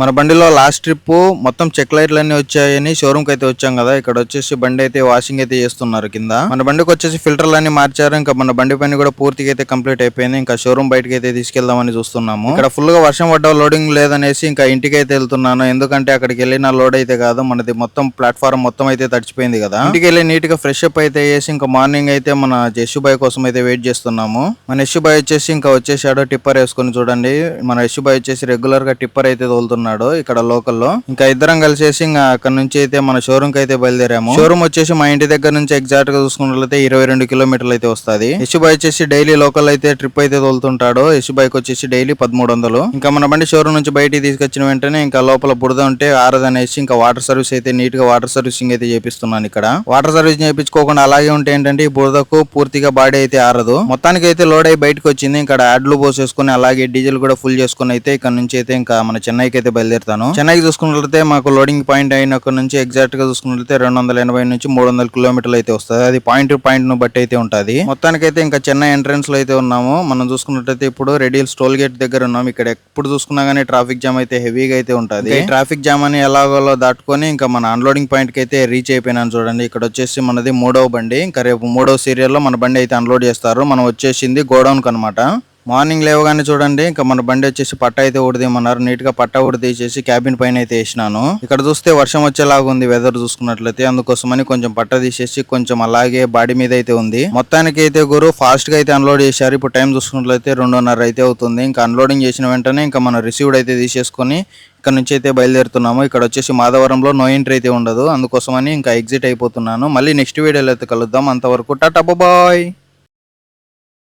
మన బండిలో last trip మొత్తం చెక్ లైట్లు అన్ని వచ్చాయని షోరూమ్కి అయితే వచ్చాం కదా. ఇక్కడ వచ్చేసి బండి అయితే వాషింగ్ అయితే చేస్తున్నారు కింద. మన బండికి వచ్చేసి ఫిల్టర్లు అన్ని మార్చారు. ఇంకా మన బండి పని కూడా పూర్తిగా అయితే కంప్లీట్ అయిపోయింది. ఇంకా షోరూమ్ బయటకి అయితే తీసుకెళ్దామని చూస్తున్నాము. ఇక్కడ ఫుల్గా వర్షం పడ్డ లోడింగ్ లేదనేసి ఇంకా ఇంటికి అయితే వెళ్తున్నాను. ఎందుకంటే అక్కడికి వెళ్ళిన లోడ్ అయితే కాదు. మనది మొత్తం ప్లాట్ఫామ్ మొత్తం అయితే తడిచిపోయింది కదా. ఇంటికి వెళ్ళి నీట్గా ఫ్రెష్ అప్ అయితే చేసి ఇంకా మార్నింగ్ అయితే మన యశు బాయ్ కోసం అయితే వెయిట్ చేస్తున్నాము. మన యశు బాయ్ వచ్చేసి ఇంకా వచ్చేసాడు. టిప్పర్ వేసుకొని చూడండి. మన యశు బాయ్ వచ్చేసి రెగ్యులర్గా టిప్పర్ అయితే ఉన్నాడు ఇక్కడ లోకల్లో. ఇంకా ఇద్దరం కలిసేసి ఇంకా అక్కడ నుంచి అయితే మన షోరూమ్కి అయితే బయలుదేరాము. షోరూమ్ వచ్చేసి మా ఇంటి దగ్గర నుంచి ఎగ్జాక్ట్గా చూసుకున్నట్లయితే ఇరవై రెండు కిలోమీటర్లు అయితే వస్తుంది. యశు బాయ్ వచ్చేసి డైలీ లోకల్ అయితే ట్రిప్ అయితే తోలుతుంటాడు. యశు బైక్ వచ్చేసి డైలీ పదమూడు వందలు ఇంకా మన బండి షోరూమ్ నుంచి బయటికి తీసుకొచ్చిన వెంటనే ఇంకా లోపల బురద ఉంటే ఆరదనేసి ఇంకా వాటర్ సర్వీస్ అయితే నీట్గా వాటర్ సర్వీసింగ్ అయితే చేపిస్తున్నాను ఇక్కడ. వాటర్ సర్వీస్ చేయించుకోకుండా అలాగే ఉంటే ఏంటంటే ఈ బురదకు పూర్తిగా బాడీ అయితే ఆరదు. మొత్తానికి అయితే లోడ్ అయి బయటకు వచ్చింది. ఇక్కడ యాడ్లు పోసేసుకుని అలాగే డీజిల్ కూడా ఫుల్ చేసుకుని అయితే ఇక్కడ నుంచి అయితే ఇంకా మన చెన్నైకి అయితే బయలుదేరుతాను. చెన్నైకి చూసుకున్నట్లయితే మాకు లోడింగ్ పాయింట్ అయినక్కడ నుంచి ఎగ్జాక్ట్గా చూసుకున్నట్లయితే రెండు వందల ఎనభై నుంచి మూడు వందల కిలోమీటర్లు అయితే వస్తుంది. అది పాయింట్ టు పాయింట్ను బట్టి అయితే ఉంటది. మొత్తానికి అయితే ఇంకా చెన్నై ఎంట్రన్స్లో అయితే ఉన్నాము. మనం చూసుకున్నట్లయితే ఇప్పుడు రెడీల్స్ టోల్ గేట్ దగ్గర ఉన్నాం ఇక్కడ ఎప్పుడు చూసుకున్నా గానీ ట్రాఫిక్ జామ్ అయితే హెవీగా అయితే ఉంటది. ట్రాఫిక్ జామ్ అని ఎలాగోలో దాటుకొని ఇంకా మన అన్లోడింగ్ పాయింట్కి అయితే రీచ్ అయిపోయినాను చూడండి. ఇక్కడ వచ్చేసి మనది మూడవ బండి. ఇంకా రేపు మూడవ సీరియల్లో మన బండి అయితే అన్లోడ్ చేస్తారు. మనం వచ్చేసింది గోడౌన్ కనమాట మార్నింగ్ లేవగానే చూడండి ఇంకా మన బండి వచ్చేసి పట్ట అయితే ఉడదీయమన్నారు నీట్గా పట్ట ఉడదీసేసి క్యాబిన్ పైన అయితే వేసినాను. ఇక్కడ చూస్తే వర్షం వచ్చేలాగా ఉంది వెదర్ చూసుకున్నట్లయితే. అందుకోసమని కొంచెం పట్ట తీసేసి కొంచెం అలాగే బాడీ మీద అయితే ఉంది. మొత్తానికి అయితే గురు ఫాస్ట్గా అయితే అన్లోడ్ చేశారు. ఇప్పుడు టైం చూసుకున్నట్లయితే రెండున్నర అయితే అవుతుంది. ఇంకా అన్లోడింగ్ చేసిన వెంటనే ఇంకా మనం రిసీవ్డ్ అయితే తీసేసుకొని ఇక్కడ నుంచి అయితే బయలుదేరుతున్నాము. ఇక్కడ వచ్చేసి మాధవరంలో నో ఎంట్రీ అయితే ఉండదు. అందుకోసమని ఇంకా ఎగ్జిట్ అయిపోతున్నాను. మళ్ళీ నెక్స్ట్ వీడియోలో అయితే కలుద్దాం. అంతవరకు టాటా బాయ్